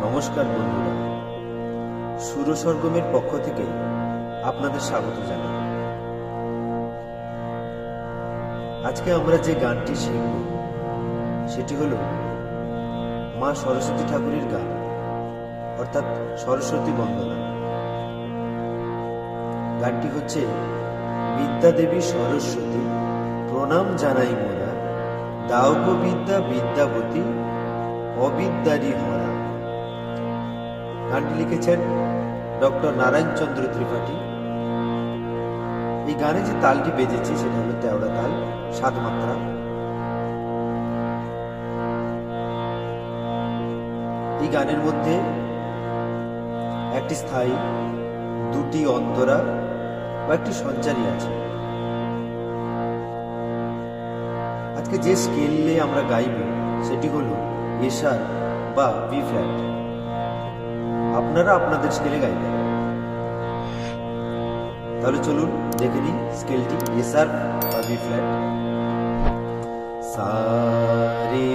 নমস্কার বন্ধুরা। সুর সরগমের পক্ষ থেকে আপনাদের স্বাগত জানাই। আজকে আমরা যে গানটি শিখব, সেটি হল মা সরস্বতী ঠাকুরের গান, অর্থাৎ সরস্বতী বন্দনা। গানটি হচ্ছে, বিদ্যা দেবী সরস্বতী, প্রণাম জানাই মোরা। দাও বিদ্যা, বিদ্যাবতী অবিদ্যারী হরা গানটি লিখেছেন ডক্টর নারায়ণ চন্দ্র ত্রিপাঠী। এই গানে যে তালটি বেজেছে, সেটা হলো তেওড়া তাল, সাত মাত্রা। এই গানের মধ্যে একটি স্থায়ী, দুটি অন্তরা বা একটি সঞ্চারী আছে। আজকে যে স্কেলে আমরা গাইব, সেটি হলো এশার বা বি ফ্ল্যাট। আপনারা আপনাদের স্কেলে গাইবেন। তাহলে চলুন দেখে নিই স্কেলটি এসআর বা বি ফ্ল্যাট সারে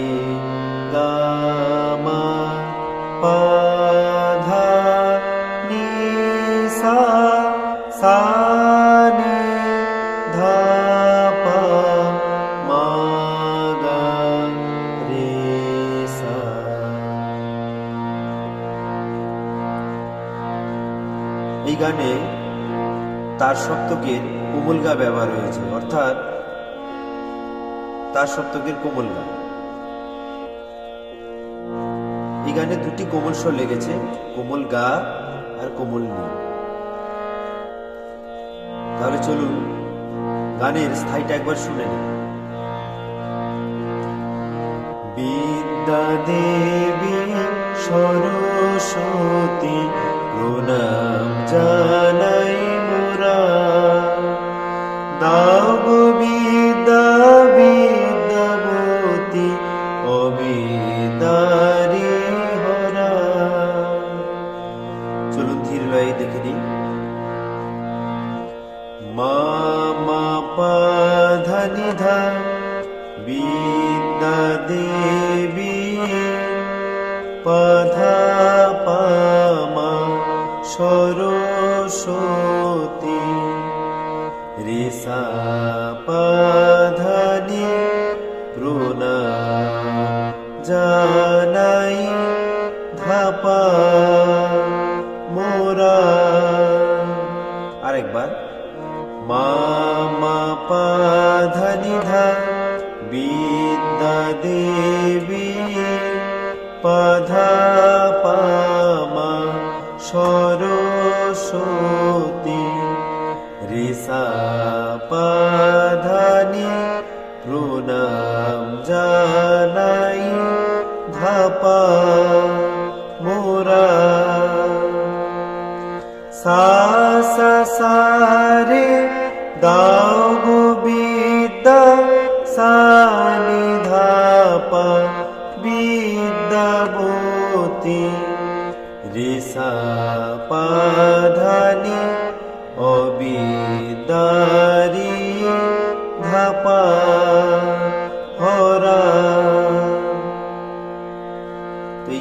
এই গানে তার সপ্তকের কোমল গা ব্যবহার হয়েছে, অর্থাৎ তার সপ্তকের কোমল গা। এই গানে দুটি কোমল স্বর লেগেছে, কোমল গা আর কোমল নি। তাহলে চলুন, গানের স্থায়ীটা একবার শুনে নিন বিদ্যা দেবী সরস্বতী প্রণাম জানাই সরস্বতী রেসা পাধানি প্রণাম জানাই ধাপা মোরা আরেকবার মা মা পাধানি ধা বিদ্যা দেবী পাধা পামা সরস্বতী রেসা পাধানি প্রণাম জানাই ধাপা মোরা সা সা সা রে দাও গো বিদ্যা সানি ধাপা বিদ্যাবতী রেসা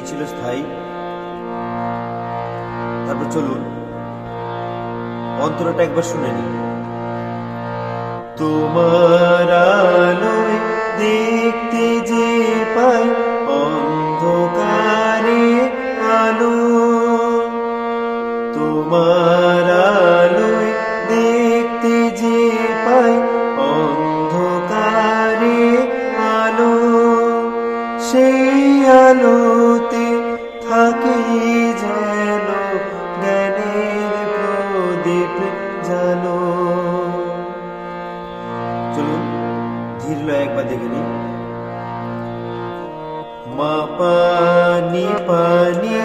ছিল স্থায়ী। তারপর চলুন। অন্তরটা একবার শুনে নিন তোমার আলোয় দেখতে যে পাই অন্ধকারে আলো। তোমার আলোয় একবার দেখে নিই। মা পানি পানি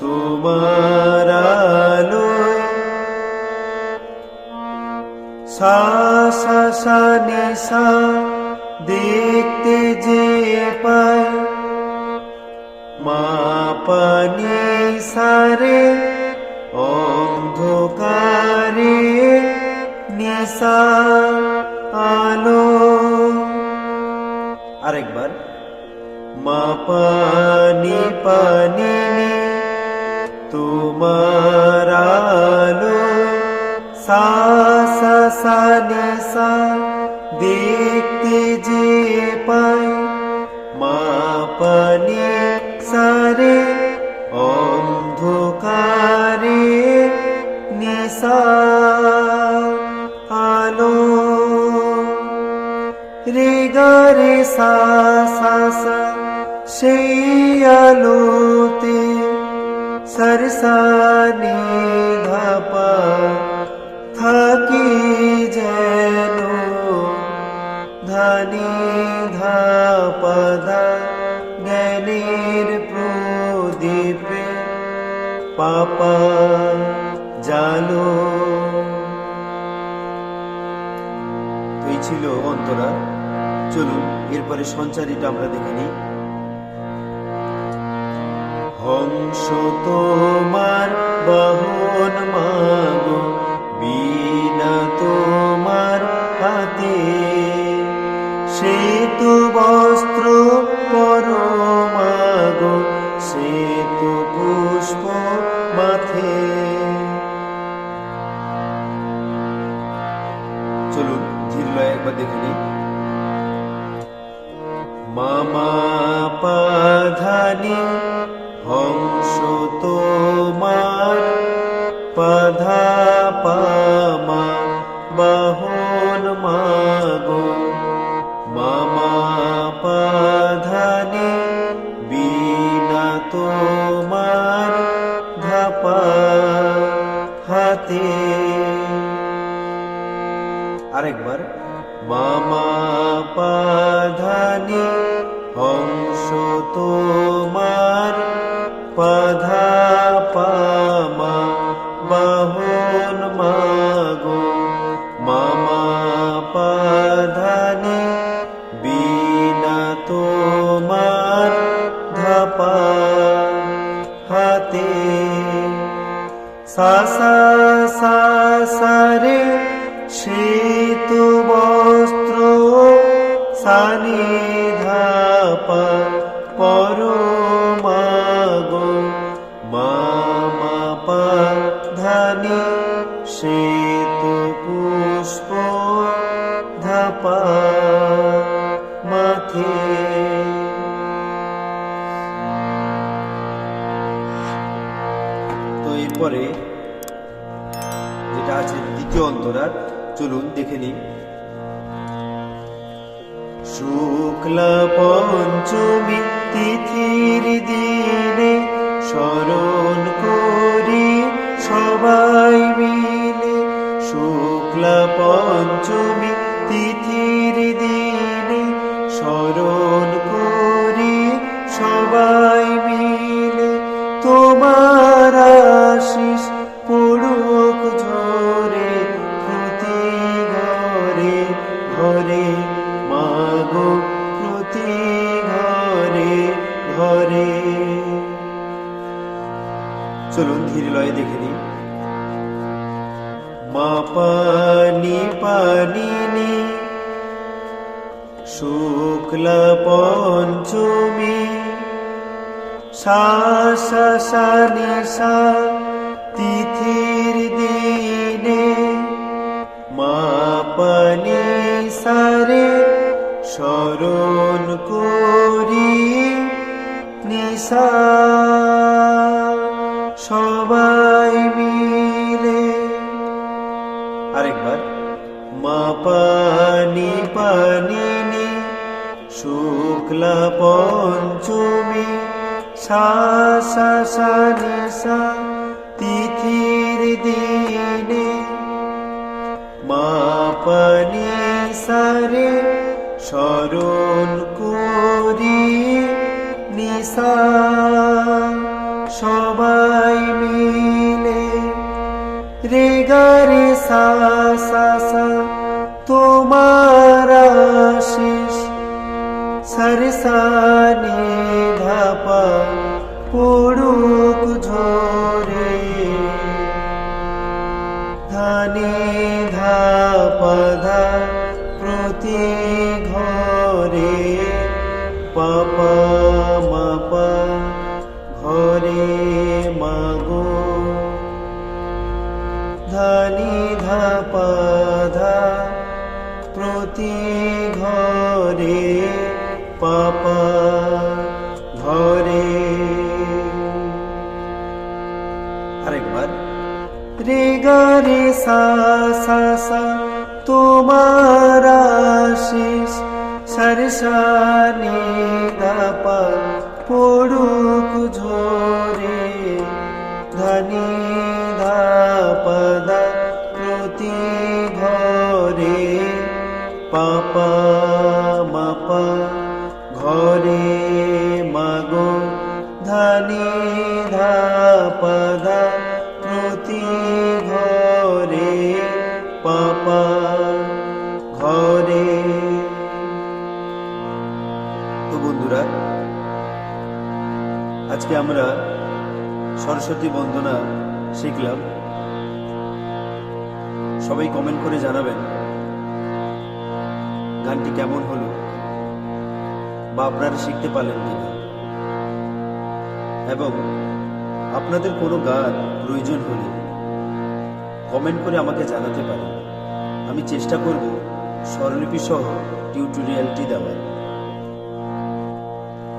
তোমার আলোয়। সা সা সা, নি দেখতে যে পাই মা পানি সারে অন্ধকারে নিশা দেখতে যে পাই মা পানি সারে, অন্ধকারে নিশা, আলো। রে গা রে সা সা সা, সেই আলোতে সরসানি ধাপা থাকি। ধাপদা জ্ঞানের প্রদীপে পাপা জালো এই ছিল অন্তরা। চলুন, এরপরে সঞ্চারিটা আমরা দেখে নিই। হংস তোমার বাহন শ্বেতু পুষ্প মাথে চলুন ধীর লয়ে একবার দেখে নিই। মামা পাধানি, হংস তোমার, পাধা পামা, বাহন মাগো। মামা পাধানি তোমার ধাপা হাতে। আরেকবার। মামা পাধানি হংস তোমার পাধা সানি ধাপা পর মাগো। মামা ধানি শীত পুষ্প ধাপা মাথে তো এরপরে যেটা আছে দ্বিতীয় অন্তরার, চলুন দেখে নিই। শুক্লা পঞ্চমী তিথির দিনে স্মরণ করি সবাই মিলে শুক্লা পঞ্চমী তিথির দিনে স্মরণ করি সবাই ঘরে। চলুন ধীর লয়ে দেখে নিই। মা পানি পানি নি। শুক্লা পঞ্চমী। সা সা সা, নি, সা তিথির শুক্লা পঞ্চমী সা তিথির দিনে মা পানি সারে স্মরণ করি নিশা। সবাই মিলে রে গা রে সা সা সা সরসানি ধাপা পড়ুক ঝরে। ধানি ধাপধা প্রতি ঘরে, পাপা মাপা ঘরে মাগো। ধানি ধাপা ধা প্রতি ঘরে পাপা ঘরে আরেকবার। রে গা রে সা সা সা, তোমার আশিস, সরসানি দাপা পড়ুক ঝরে। ধনি ধাপদা প্রতি ঘরে, পাপা, মাপা ঘরে মাগো ধানি ধাপদা প্রতি ঘরে পাপা ঘরে। তো বন্ধুরা, আজকে আমরা সরস্বতী বন্দনা শিখলাম। সবাই কমেন্ট করে জানাবেন, গানটি কেমন হলো? বা আপনারা শিখতে পারলেন কিনা। এবং আপনাদের কোনো গান প্রয়োজন হলে কমেন্ট করে আমাকে জানাতে পারেন। আমি চেষ্টা করব স্বরলিপি সহ টিউটোরিয়ালটি দেওয়ার।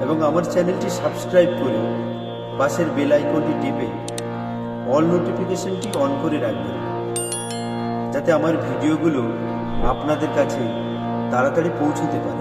এবং আমার চ্যানেলটি সাবস্ক্রাইব করে পাশের বেল আইকনটি টিপে অল নোটিফিকেশনটি অন করে রাখবেন, যাতে আমার ভিডিওগুলো আপনাদের কাছে তাড়াতাড়ি পৌঁছতে পারে।